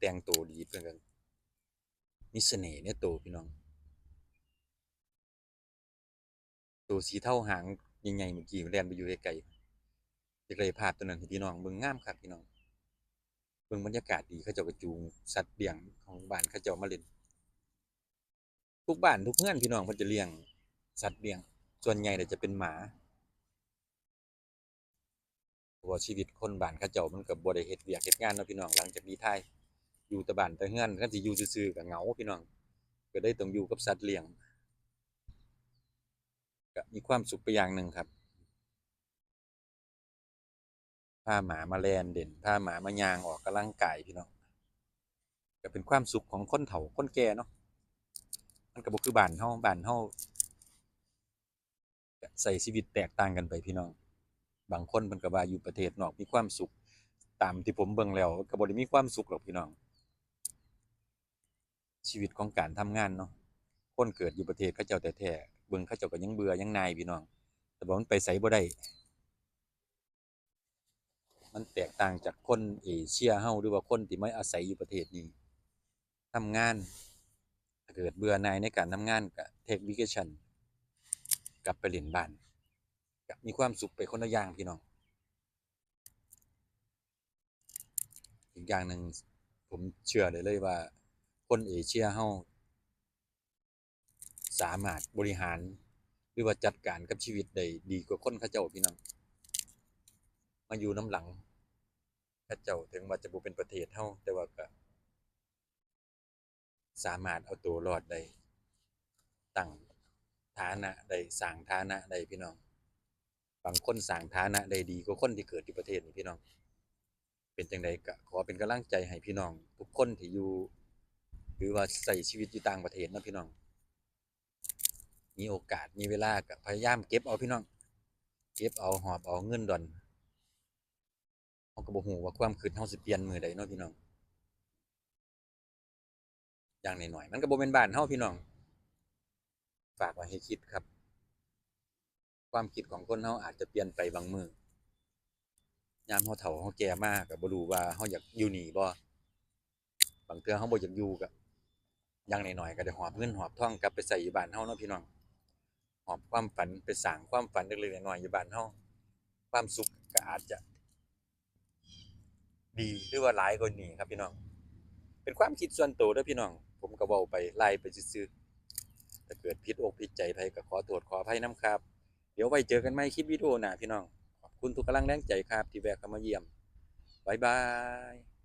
แต่งตัวดีเพิ่นก็มีเสน่ห์ในตัวพี่น้องตัวสีเทาหางใหญ่ๆเมื่อกี้แล่นไปอยู่ไกลๆอยากได้ภาพตัวนั้นพี่น้องเบิ่งงามคักพี่น้องเบิ่งบรรยากาศดีเขาเจ้าก็จูงสัตว์เลี้ยงของบ้านเขาเจ้ามาเล่นทุกบ้านทุกเฮือนพี่น้องเพิ่นจะเลี้ยง สัตว์เลี้ยง ส่วนใหญ่น่ะจะเป็นหมาว่าชีวิตคนบ้านเขาเจ้ามันก็บ่ได้เฮ็ดเวียกเฮ็ดงานเนาะพี่น้องหลังจากรีไทร์ อยู่แต่บ้านแต่เฮือนคันสิอยู่ซื่อๆก็เหงาพี่น้อง ก็ได้ต้องอยู่กับสัตว์เลี้ยงก็มีความสุขไปอย่างหนึ่งครับพาหมามาแลนเด่นพาหมามายางออกกำลังกายพี่น้องก็เป็นความสุขของคนเฒ่าคนแก่เนาะมันก็บ่คือบ้านเฮาบ้านเฮาใช้ชีวิตแตกต่างกันไปพี่น้อง บางคนเพิ่นก็ว่าอยู่ประเทศนอกมีความสุขตามที่ผมเบิ่งแล้วก็บ่ได้มีความสุขหรอกพี่น้อง ชีวิตของการทำงานเนาะคนเกิดอยู่ประเทศเขาเจ้าแท้เบิ่งเขาเจ้าก็ยังเบื่อยังนายพี่น้อง แต่ว่ามันไปไสบ่ได้มันแตกต่างจากคนเอเชียเฮาหรือว่าคนที่ไมาอาศัยอยู่ประเทศนี้ทำงานเกิดเบื่อนายในการทำงานก็เทควิเคชันกลับไปเล่นบ้านก็มีความสุขไปคนละอย่างพี่น้อง อีกอย่างหนึ่งผมเชื่อได้เลยว่า คนเอเชียเฮาสามารถบริหารหรือว่าจัดการกับชีวิตได้ดีกว่าคนเขาเจ้าพี่น้องมาอยู่น้ำหลังเขาเจ้าถึงว่าจะบ่เป็นประเทศเฮาแต่ว่าก็สามารถเอาตัวรอดได้ตั้งฐานะได้สร้างฐานะได้พี่น้อง บางคนสร้างฐานะได้ดีกว่าคนที่เกิดอยู่ประเทศนี้พี่น้อง เป็นจังไดก็ขอเป็นกำลังใจให้พี่น้อง ทุกคนที่อยู่ หรือว่าใช้ชีวิตอยู่ต่างประเทศนะพี่น้อง มีโอกาสมีเวลาก็พยายามเก็บเอาพี่น้อง เก็บเอาหอบเอาเงินดอนเฮาก็บ่ฮู้ว่าความคิดเฮาสิเปลี่ยนมือใดเนาะพี่น้อง อย่างหน้อยๆมันก็บ่แม่นบ้านเฮาพี่น้อง ฝากไว้ให้คิดครับ ความคิดของคนเฮาอาจจะเปลี่ยนไปบางมือยามเฮาเฒ่าเฮาแก่มาก็บ่รู้ว่าเฮาอยากอยู่นี่บ่บางเทื่อเฮาบ่อยากอยู่ก็ อย่างน้อยๆก็ได้หอบเงินหอบทองกลับไปใช้อยู่บ้านเฮาเนาะพี่น้องหอบความฝันไปสร้างความฝันเล็กๆน้อยๆอยู่บ้านเฮาความสุขก็อาจจะ ดีหรือว่าหลายกว่านี้ครับพี่น้อง เป็นความคิดส่วนตัวเด้อพี่น้อง ผมก็เว้าไปไล่ไปซื่อๆถ้าเกิดผิดอกผิดใจไผก็ขอโทษขออภัยนํครับ เดี๋ยวไว้เจอกันใหม่คลิปวิดีโอหน้าพี่น้องขอบคุณทุกกำลังแรงใจครับที่แวะเข้ามาเยี่ยมบ๊ายบาย